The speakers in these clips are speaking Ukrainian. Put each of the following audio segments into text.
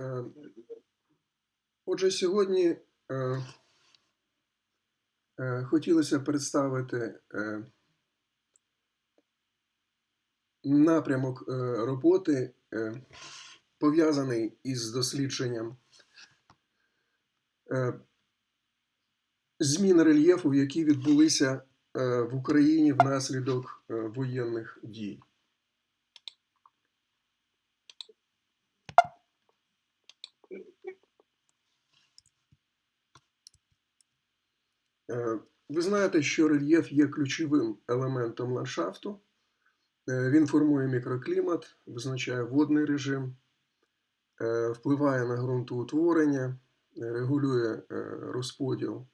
Е, Отже, сьогодні е, е, хотілося представити напрямок роботи, пов'язаний із дослідженням змін рельєфу, які відбулися в Україні внаслідок воєнних дій. Ви знаєте, що рельєф є ключовим елементом ландшафту. Е, Він формує мікроклімат, визначає водний режим, е, впливає на ґрунтоутворення, е, регулює е, розподіл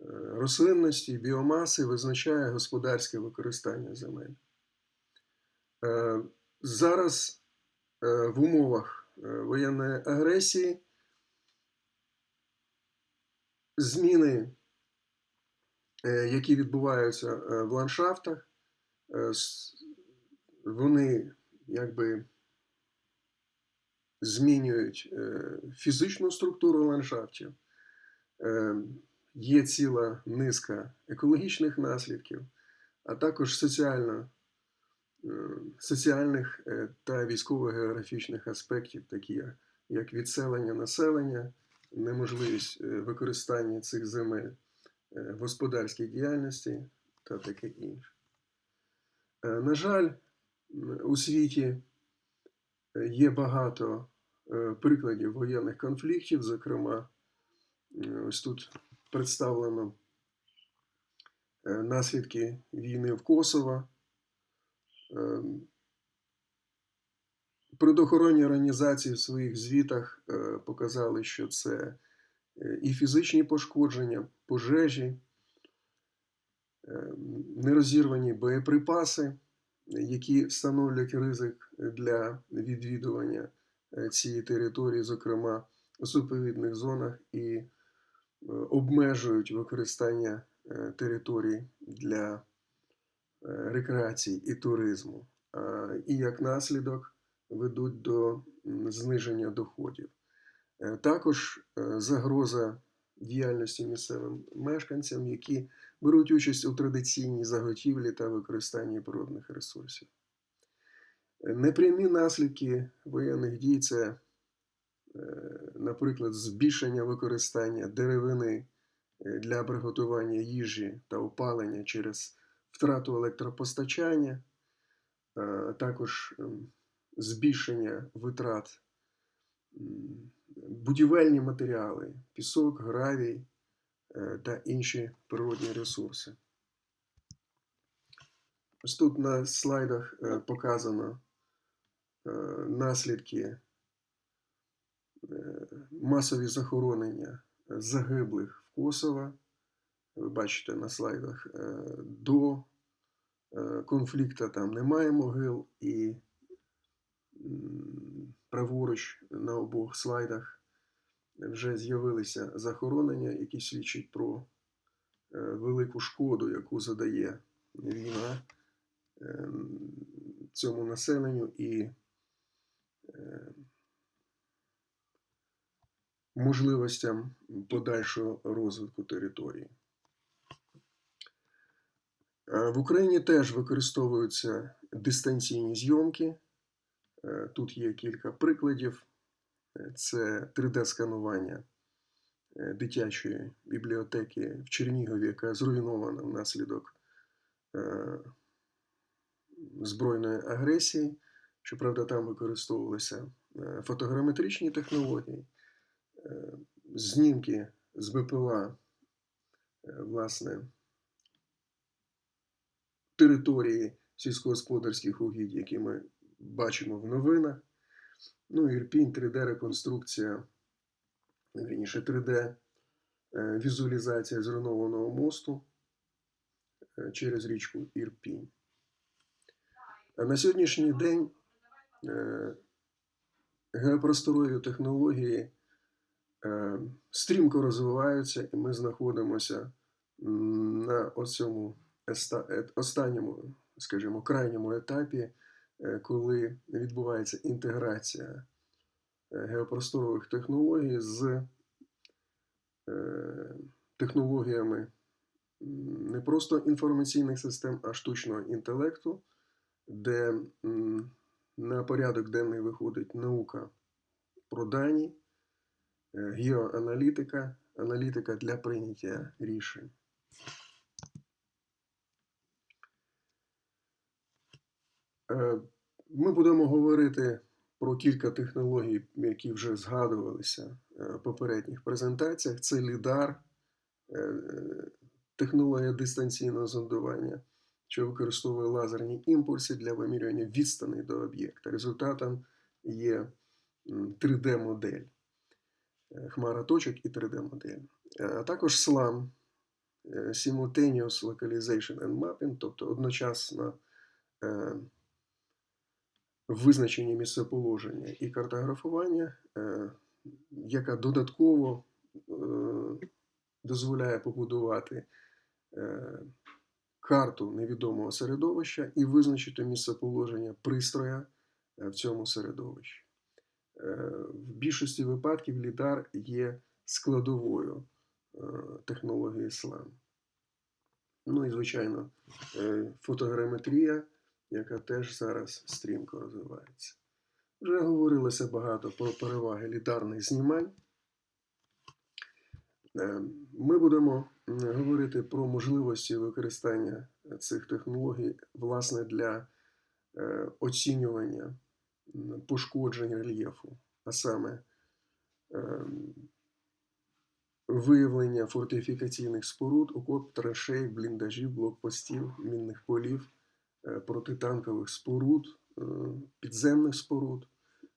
е, рослинності, біомаси, визначає господарське використання земель. Е, Зараз е, в умовах е, воєнної агресії зміни е, які відбуваються е, в ландшафтах, е, вони якби змінюють е, фізичну структуру ландшафтів. Е, Є ціла низка екологічних наслідків, а також соціально, е, соціальних е, та військово-географічних аспектів, такі як- відселення населення, неможливість е, використання цих земель е, господарській діяльності та таке інше. Е, На жаль, у світі е, є багато е, прикладів воєнних конфліктів, зокрема, е, ось тут представлено е, наслідки війни в Косово. Е, Природоохоронні організації в своїх звітах е, показали, що це е, і фізичні пошкодження, пожежі, е, нерозірвані боєприпаси, які становлять ризик для відвідування е, цієї території, зокрема у суповідних зонах, і е, обмежують використання е, територій для е, рекреації і туризму, і як наслідок ведуть до зниження доходів. Е, Також е, загроза діяльності місцевим мешканцям, які беруть участь у традиційній заготівлі та використанні природних ресурсів. Е, Непрямі наслідки воєнних дій це, наприклад, збільшення використання деревини для приготування їжі та опалення через втрату електропостачання, також ем, збільшення витрат будівельні матеріали, пісок, гравій е, та інші природні ресурси. Ось тут на слайдах е, показано е, наслідки масові захоронення загиблих в Косово. Ви бачите на слайдах до конфлікту там немає могил, і праворуч на обох слайдах вже з'явилися захоронення, які свідчать про е, велику шкоду, яку задає війна е, цьому населенню і е, можливостям подальшого розвитку території. Е, В Україні теж використовуються дистанційні зйомки. Е, Тут є кілька прикладів. Е, Це 3D-сканування е, дитячої бібліотеки в Чернігові, яка зруйнована внаслідок збройної агресії. Щоправда, там використовувалися фотограметричні технології, знімки з БПЛА, власне, території сільськогосподарських угідь, які ми бачимо в новинах. Ну, Ірпінь, 3D-реконструкція, вірніше 3D-візуалізація зруйнованого мосту е, через річку Ірпінь. На сьогоднішній день е, геопросторові технології е, стрімко розвиваються, і ми знаходимося на оцьому е- останньому, скажімо, крайньому етапі, е, коли відбувається інтеграція е, геопросторових технологій з е, технологіями не просто інформаційних систем, а штучного інтелекту, де на порядок денний виходить наука про дані, е, геоаналітика, аналітика для прийняття рішень. Ми будемо говорити про кілька технологій, які вже згадувалися е, в попередніх презентаціях. Це лідар, е, технологія дистанційного зондування, що використовує лазерні імпульси для вимірювання відстані до об'єкта. Результатом є 3D-модель, хмара точок і 3D-модель. А також SLAM, Simultaneous Localization and Mapping, тобто одночасно е, визначення місцеположення і картографування, е, яка додатково е, дозволяє побудувати е, карту невідомого середовища і визначити місцеположення пристроя в цьому середовищі. В більшості випадків лідар є складовою технології SLAM. Ну і, звичайно, фотограметрія, яка теж зараз стрімко розвивається. Вже говорилося багато про переваги лідарних знімань. Е, Ми будемо говорити про можливості використання цих технологій власне для е, оцінювання пошкоджень рельєфу, а саме ем, виявлення фортифікаційних споруд, окоп, траншей, бліндажів, блокпостів, мінних полів, протитанкових споруд, е, підземних споруд,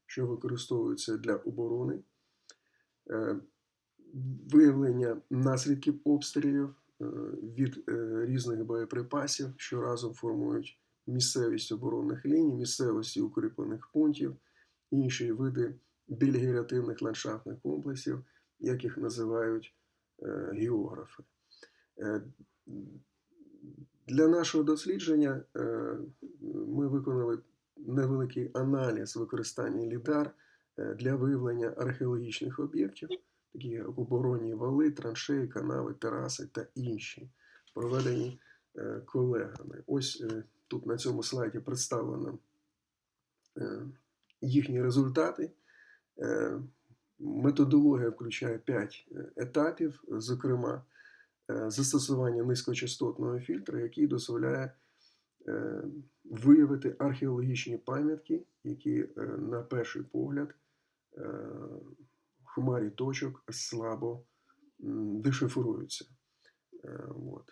що використовуються для оборони, е, виявлення наслідків обстрілів е, від е, різних боєприпасів, що разом формують місцевість оборонних ліній, місцевості укріплених пунктів, інші види більгеративних ландшафтних комплексів, як їх називають е, географи. Для нашого дослідження е, ми виконали невеликий аналіз використання лідар е, для виявлення археологічних об'єктів, такі як оборонні вали, траншеї, канави, тераси та інші, проведені е, колегами. Ось тут на цьому слайді представлено їхні результати. Методологія включає 5 етапів, зокрема, застосування низькочастотного фільтру, який дозволяє е, виявити археологічні пам'ятки, які е, на перший погляд е, в хмарі точок слабо дешифруються. Е, От.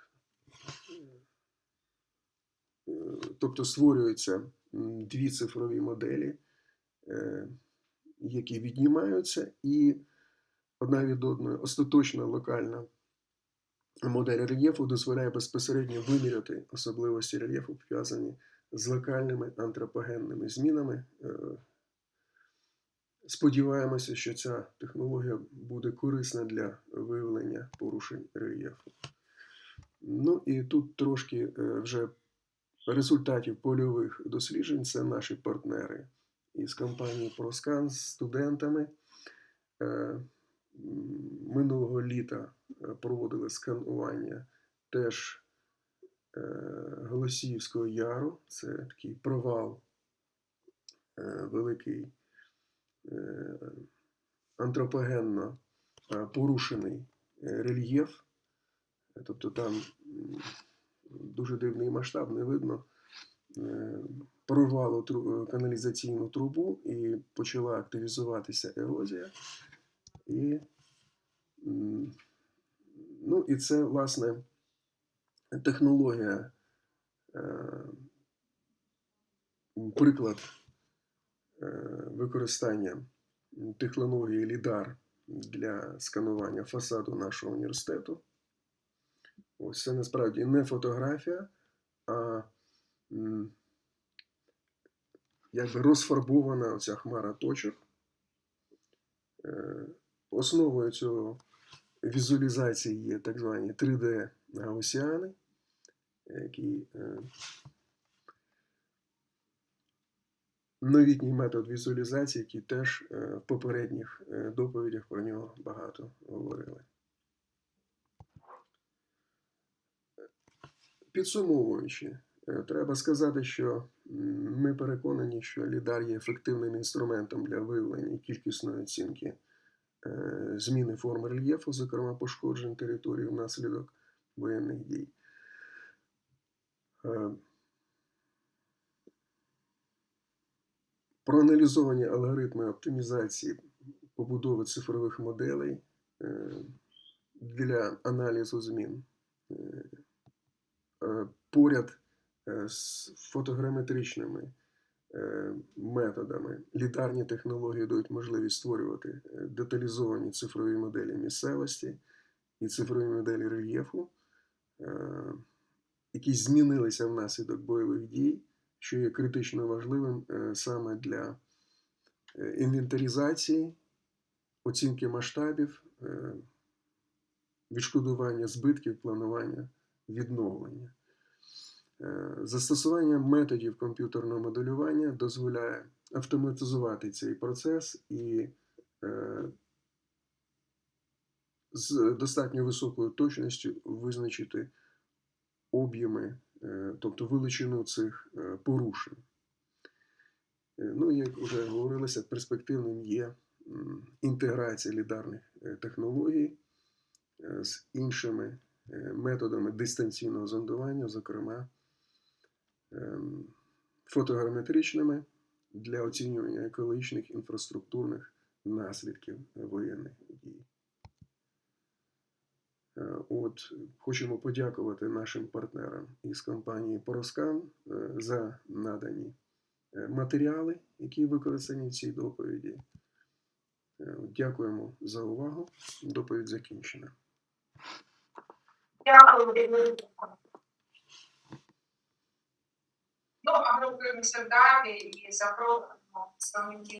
Е, Тобто створюються дві цифрові моделі, е, які віднімаються, і одна від одної остаточна локальна модель рельєфу дозволяє безпосередньо виміряти особливості рельєфу, пов'язані з локальними антропогенними змінами. Е, Сподіваємося, що ця технологія буде корисна для виявлення порушень рельєфу. Ну і тут трошки е, вже результатів польових досліджень це наші партнери із компанії ProScan з студентами. Минулого літа е, проводили сканування теж е, Голосіївського яру. Це такий провал е, великий антропогенно порушений рельєф. Тобто там дуже дивний масштаб, не видно. Прорвало каналізаційну трубу і почала активізуватися ерозія. І, ну, і це, власне, технологія, е, приклад е, використання технології лідар для сканування фасаду нашого університету. Ось це насправді не фотографія, а якби розфарбована оця хмара точок. Е, Основою цього візуалізації є так звані 3D гаусіани, які е, новітній метод візуалізації, який теж е, в попередніх е, доповідях про нього багато говорили. Підсумовуючи, е, треба сказати, що ми переконані, що лідар є ефективним інструментом для виявлення кількісної оцінки е, зміни форми рельєфу, зокрема пошкоджень території внаслідок воєнних дій. Е, Проаналізовані алгоритми оптимізації побудови цифрових моделей е, для аналізу змін. Е, е, Поряд е, з фотограметричними е, методами лідарні технології дають можливість створювати е, деталізовані цифрові моделі місцевості і цифрові моделі рельєфу, е, які змінилися внаслідок бойових дій, що є критично важливим е, саме для інвентаризації, оцінки масштабів, відшкодування збитків, планування відновлення. Е, Застосування методів комп'ютерного моделювання дозволяє автоматизувати цей процес і е, з достатньо високою точністю визначити об'єми, е, тобто величину цих порушень. Ну, як вже говорилося, перспективним є інтеграція лідарних технологій з іншими методами дистанційного зондування, зокрема ем, фотограметричними для оцінювання екологічних інфраструктурних наслідків воєнних дій. Е, От хочемо подякувати нашим партнерам із компанії Пороскан е, за надані е, матеріали, які використані в цій доповіді. Дякуємо за увагу. Доповідь закінчена. Дякую. Ну, а ми рухаємося далі і запрошуємо представників